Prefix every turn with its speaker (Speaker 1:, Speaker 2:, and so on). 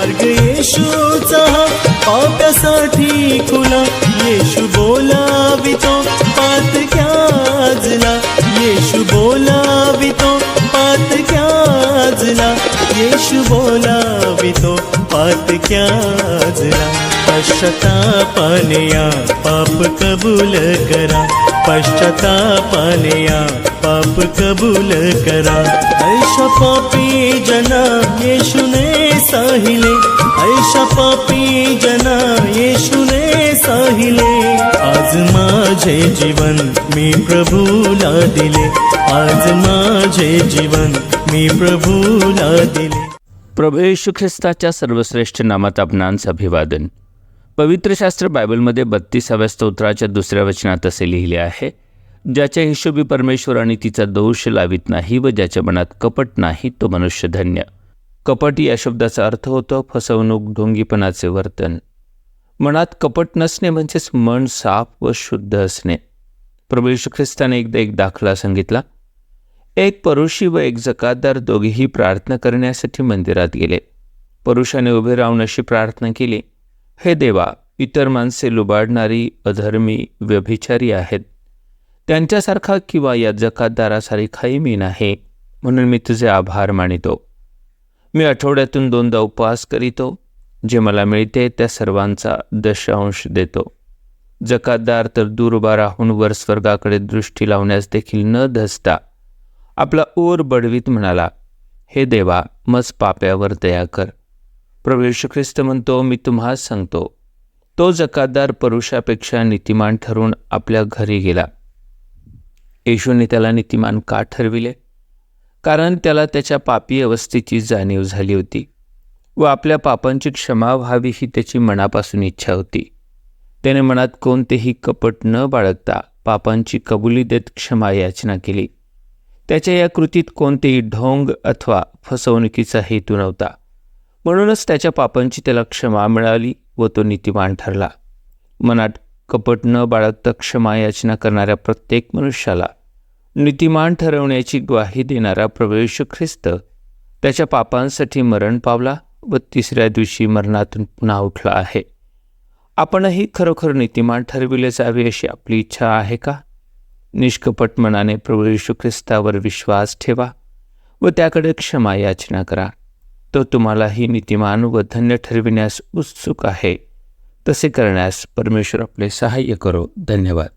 Speaker 1: मार्ग येशूचा. पाप्यासाठी खुला येशू बोलावितो. पात क्याजला येशू बोलावितो. पात क्याजला येशू बोलावितो. पात क्याजला पश्चातापाने या पाप कबूल करा. पश्चातापाने या पाप कबूल करा. ऐशा पापी जना येशुने साहिले. ऐशा पापी जना येशुने साहिले. आज माझे जीवन मी प्रभूला दिले. आज माझे जीवन मी प्रभूला दिले.
Speaker 2: प्रभू येशू ख्रिस्ताच्या सर्वश्रेष्ठ नामात आपणांचं अभिवादन पवित्र शास्त्र बायबलमध्ये बत्तीसाव्या स्तोत्राच्या दुसऱ्या वचनात असे लिहिले आहे ज्याच्या हिशोबी परमेश्वर आणि तिचा दोष लावित नाही व ज्याच्या मनात कपट नाही तो मनुष्य धन्य. कपट या शब्दाचा अर्थ होतो फसवणूक ढोंगीपणाचे वर्तन. मनात कपट नसणे म्हणजेच मन साफ व शुद्ध असणे. प्रभू ख्रिस्ताने एकदा एक दाखला सांगितला एक परुषी व एक जकातदार दोघेही प्रार्थना करण्यासाठी मंदिरात गेले. परुषाने उभे राहून अशी प्रार्थना केली हे देवा इतर माणसे लुबाडणारी अधर्मी व्यभिचारी आहेत. त्यांच्यासारखा किंवा या जकातदारासारखाही मी नाही म्हणून मी तुझे आभार मानितो. मी आठवड्यातून दोनदा उपवास करीतो जे मला मिळते त्या सर्वांचा दशांश देतो. जकातदार तर दूर उभा राहून वर स्वर्गाकडे दृष्टी लावण्यास देखील न धसता आपला ओर बडवीत म्हणाला हे देवा मज पाप्यावर दया कर. प्रभू ख्रिस्त म्हणतो मी तुम्हास सांगतो तो जकातदार पुरुषापेक्षा नीतिमान ठरून आपल्या घरी गेला. येशूने त्याला नीतिमान का ठरविले? कारण त्याला त्याच्या पापी अवस्थेची जाणीव झाली होती व आपल्या पापांची क्षमा व्हावी ही त्याची मनापासून इच्छा होती. त्याने मनात कोणतेही कपट न बाळगता पापांची कबुली देत क्षमा याचना केली. त्याच्या या कृतीत कोणतेही ढोंग अथवा फसवणुकीचा हेतू नव्हता. म्हणूनच त्याच्या पापांची त्याला क्षमा मिळाली व तो नीतिमान ठरला. मनात कपट न बाळगता क्षमा याचना करणाऱ्या प्रत्येक मनुष्याला नीतिमान ठरवण्याची ग्वाही देणारा प्रवेश ख्रिस्त त्याच्या पापांसाठी मरण पावला व तिसऱ्या दिवशी मरणातून पुन्हा उठला आहे. आपणही खरोखर नीतिमान ठरविले जावे अशी आपली इच्छा आहे का? निष्कपट मनाने प्रभू ख्रिस्तावर विश्वास ठेवा व त्याकडे क्षमा याचना करा. तो तुम्हालाही नीतिमान व धन्य ठरविण्यास उत्सुक आहे. तसे करण्यास परमेश्वर आपले सहाय्य करो. धन्यवाद.